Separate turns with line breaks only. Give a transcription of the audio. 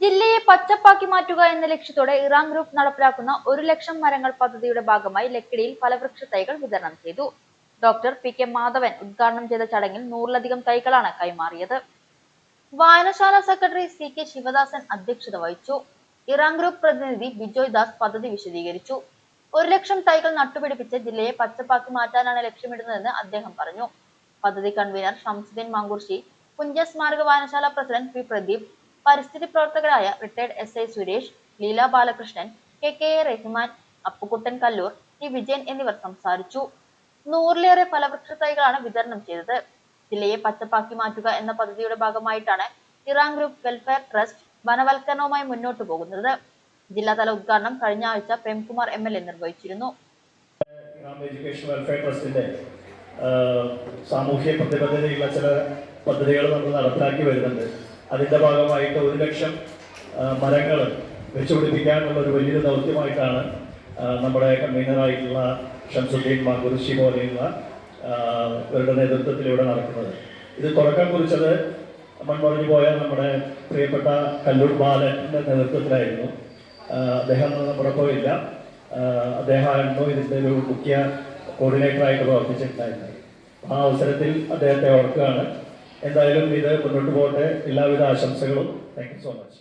ജില്ലയെ പച്ചപ്പാക്കി മാറ്റുക എന്ന ലക്ഷ്യത്തോടെ ഇറാൻ ഗ്രൂപ്പ് നടപ്പിലാക്കുന്ന ഒരു ലക്ഷം മരങ്ങൾ പദ്ധതിയുടെ ഭാഗമായി ലക്കിടിയിൽ ഫലവൃക്ഷ തൈകൾ വിതരണം ചെയ്തു. ഡോക്ടർ പി കെ മാധവൻ ഉദ്ഘാടനം ചെയ്ത ചടങ്ങിൽ നൂറിലധികം തൈകളാണ് കൈമാറിയത്. വായനശാല സെക്രട്ടറി സി കെ ശിവദാസൻ അധ്യക്ഷത വഹിച്ചു. ഇറാൻ ഗ്രൂപ്പ് പ്രതിനിധി ബിജോയ് ദാസ് പദ്ധതി വിശദീകരിച്ചു. ഒരു ലക്ഷം തൈകൾ നട്ടുപിടിപ്പിച്ച് ജില്ലയെ പച്ചപ്പാക്കി മാറ്റാനാണ് ലക്ഷ്യമിടുന്നതെന്ന് അദ്ദേഹം പറഞ്ഞു. പദ്ധതി കൺവീനർ ഷംസുദ്ദീൻ മാങ്കുർശി പുഞ്ച സ്മാരക വായനശാല പ്രസിഡന്റ് പി പ്രദീപ് പരിസ്ഥിതി പ്രവർത്തകരായ retired S I Suresh Leela Balakrishnan K K A Rahman Appukuttan Kalloor T Vijayan എന്നിവർ സംസാരിച്ചു. നൂറിലേറെ ഫലവൃക്ഷ തൈകളാണ് വിതരണം ചെയ്തത്. ജില്ലയെ പച്ചപ്പാക്കി മാറ്റുക എന്ന പദ്ധതിയുടെ ഭാഗമായിട്ടാണ് ഇറാൻ ഗ്രൂപ്പ് വെൽഫെയർ ട്രസ്റ്റ് വനവൽക്കരണവുമായി മുന്നോട്ട് പോകുന്നത്. ജില്ലാതല ഉദ്ഘാടനം കഴിഞ്ഞ ആഴ്ച പ്രേംകുമാർ എം എൽ എ നിർവഹിച്ചിരുന്നു.
എഡ്യൂക്കേഷൻ വെൽഫെയർ ട്രസ്റ്റിന്റെ സാമൂഹ്യ പ്രതിബദ്ധതയുള്ള ചില പദ്ധതികൾ നമ്മൾ നടപ്പിലാക്കി വരുന്നുണ്ട്. അതിന്റെ ഭാഗമായിട്ട് ഒരു ലക്ഷം മരങ്ങൾ വെച്ചുപിടിപ്പിക്കാനുള്ള ഒരു വലിയൊരു ദൗത്യമായിട്ടാണ് നമ്മുടെ കൺവീനറായിട്ടുള്ള ഷംസുദ്ദീൻ മാങ്കുറിശി പോലെയുള്ള ഇവരുടെ നേതൃത്വത്തിലൂടെ നടക്കുന്നത്. ഇത് തുടക്കം കുറിച്ചത് മൺമറഞ്ഞു പോയ നമ്മുടെ പ്രിയപ്പെട്ട കല്ലൂർ ബാലന്റെ നേതൃത്വത്തിലായിരുന്നു. അദ്ദേഹം നമ്മുടെ പോയില്ല. അദ്ദേഹമായിരുന്നു ഇതിന്റെ ഒരു മുഖ്യ കോർഡിനേറ്ററായിട്ട് പ്രവർത്തിച്ചിട്ടുണ്ടായിരുന്നത്. ആ അവസരത്തിൽ അദ്ദേഹത്തെ ഓർക്കുകയാണ് എന്തായാലും ഇത് മുന്നോട്ട് പോകട്ടെ. എല്ലാവിധ ആശംസകളും. Thank so much